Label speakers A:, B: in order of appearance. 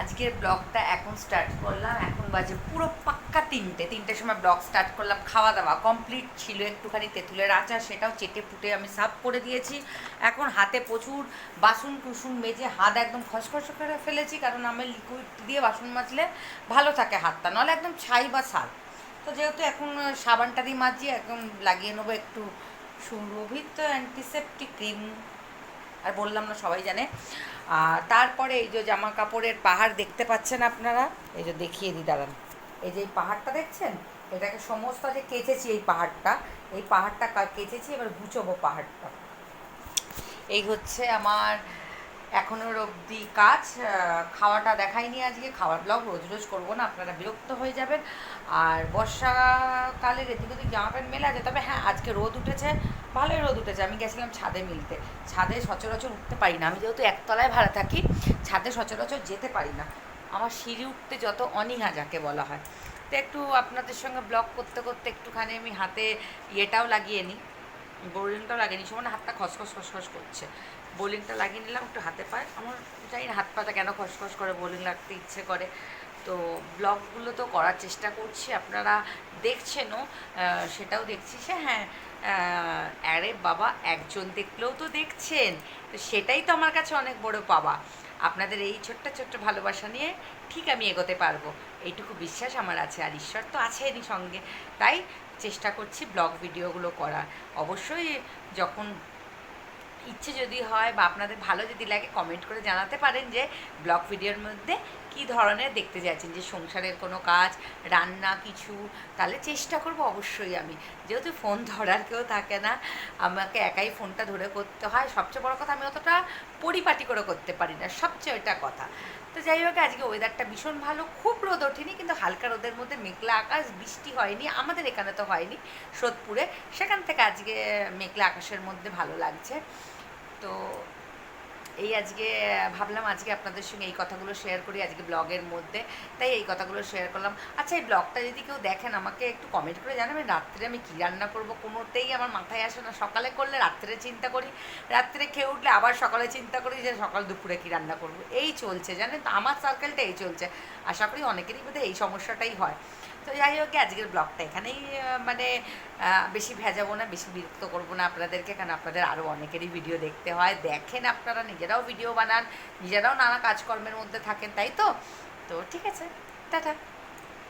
A: আজকের ব্লগটা এখন স্টার্ট করলাম। এখন বাজে পুরো পাক্কা তিনটে। তিনটের সময় ব্লগ স্টার্ট করলাম, খাওয়া দাওয়া কমপ্লিট ছিল একটুখানি তেঁতুলের আচার, সেটাও চেটে ফুটে আমি সাফ করে দিয়েছি। এখন হাতে প্রচুর বাসন কুসুন মেজে হাত একদম খসখস করে ফেলেছি, কারণ আমি লিকুইড দিয়ে বাসন মাজলে ভালো থাকে হাতটা নাহলে একদম ছাই বা সাল তো যেহেতু এখন সাবানটা দিয়ে মাজি, একদম লাগিয়ে নেব একটু সুরভিত অ্যান্টিসেপটিক ক্রিম আর বললাম না, সবাই জানে। আর তারপরে এই যে জামা কাপড়ের পাহাড় দেখতে পাচ্ছেন আপনারা, এই যে দেখিয়ে দিই, দাঁড়ান। এই যে এই পাহাড়টা দেখছেন? এটাকে সমস্ত যে কেচেছি এই পাহাড়টা এই পাহাড়টা কেচেছি, এবার গুচবো পাহাড়টা। এই হচ্ছে আমার এখনোর অবধি কাজ খাওয়াটা দেখাইনি আজকে, খাওয়ার ব্লগ রোজ রোজ করব না, আপনারা বিরক্ত হয়ে যাবেন। আর বর্ষাকালের এদিক ওদিক জামা প্যান্ট মেলা আছে তবে হ্যাঁ আজকে রোদ উঠেছে, ভালোই রোদ উঠেছে। আমি গেছিলাম ছাদে মিলতে। ছাদে সচরাচর উঠতে পারি না। আমি যেহেতু একতলায় ভাড়া থাকি, ছাদে সচরাচর যেতে পারি না। আমার সিঁড়ি উঠতে যত অনীহা যাকে বলা হয়। তো একটু আপনাদের সঙ্গে ব্লগ করতে করতে একটুখানি আমি হাতে ইয়েটাও লাগিয়ে নিই। বোলিংটাও লাগিয়ে নিই মানে হাতটা খসখস খসখস করছে। বোলিংটা লাগিয়ে নিলাম, একটু হাতে পায়, আমার জানি না হাত পাটা কেন খসখস করে বোলিং লাগতে ইচ্ছে করে। তো ব্লগগুলো তো করার চেষ্টা করছি, আপনারা দেখছেনও সেটাও দেখছি সে হ্যাঁ আরে বাবা, একজন দেখলেও তো দেখছেন। তো সেটাই তো আমার কাছে অনেক বড় পাওয়া। আপনাদের এই ছোট্ট ছোট্ট ভালোবাসা নিয়ে ঠিক আমি এগোতে পারব। এইটুকু বিশ্বাস আমার আছে আর ঈশ্বর তো আছেনই সঙ্গে। তাই চেষ্টা করছি ব্লগ ভিডিওগুলো করার। অবশ্যই যখন ইচ্ছে যদি হয় বা আপনাদের ভালো যদি লাগে কমেন্ট করে জানাতে পারেন যে ব্লগ ভিডিওর মধ্যে কি ধরনের দেখতে যাচ্ছেন, যে সংসারের কোনো কাজ, রান্না কিছু, তাহলে চেষ্টা করব অবশ্যই আমি। যেহেতু ফোন ধরার কেউ থাকে না, আমাকে একাই ফোনটা ধরে করতে হয়, সবচেয়ে বড় কথা আমি অতটা পরিপাটি করে করতে পারি না, সবচেয়ে ওইটা কথা। তো যাই হোক, আজকে ওয়েদারটা ভীষণ ভালো, খুব রোদ ওঠেনি, কিন্তু হালকা রোদের মধ্যে মেঘলা আকাশ, বৃষ্টি হয়নি, আমাদের এখানে তো হয়নি, সোদপুরে। সেখান থেকে আজকে মেঘলা আকাশের মধ্যে ভালো লাগছে। তো এই আজকে, ভাবলাম আজকে আপনাদের সঙ্গে এই কথাগুলো শেয়ার করি আজকে ব্লগের মধ্যে। তাই এই কথাগুলো শেয়ার করলাম। আচ্ছা এই ব্লগটা যদি কেউ দেখেন, আমাকে একটু কমেন্ট করে জানাবেন, রাত্রে আমি কী রান্না করব? কোনোতেই আমার মাথায় আসে না। সকালে করলে রাত্রে চিন্তা করি, রাত্রে খেয়ে উঠলে আবার সকালে চিন্তা করি যে সকাল দুপুরে কী রান্না করব? এই চলছে, জানেন তো? আমার সার্কেলটা এই চলছে। আশা করি অনেকেরই বোধহয় এই সমস্যাটাই হয়। তো যাই হোক, আজকের ব্লগটা এখানেই মানে বেশি ভেজাবো না, বেশি বিরক্ত করব না আপনাদেরকে, কারণ আপনাদের আরও অনেকেরই ভিডিও দেখতে হয়। দেখেন আপনারা, নিজেরাও ভিডিও বানান, নিজেরাও নানা কাজকর্মের মধ্যে থাকেন, তাই তো? তো ঠিক আছে, টাটা।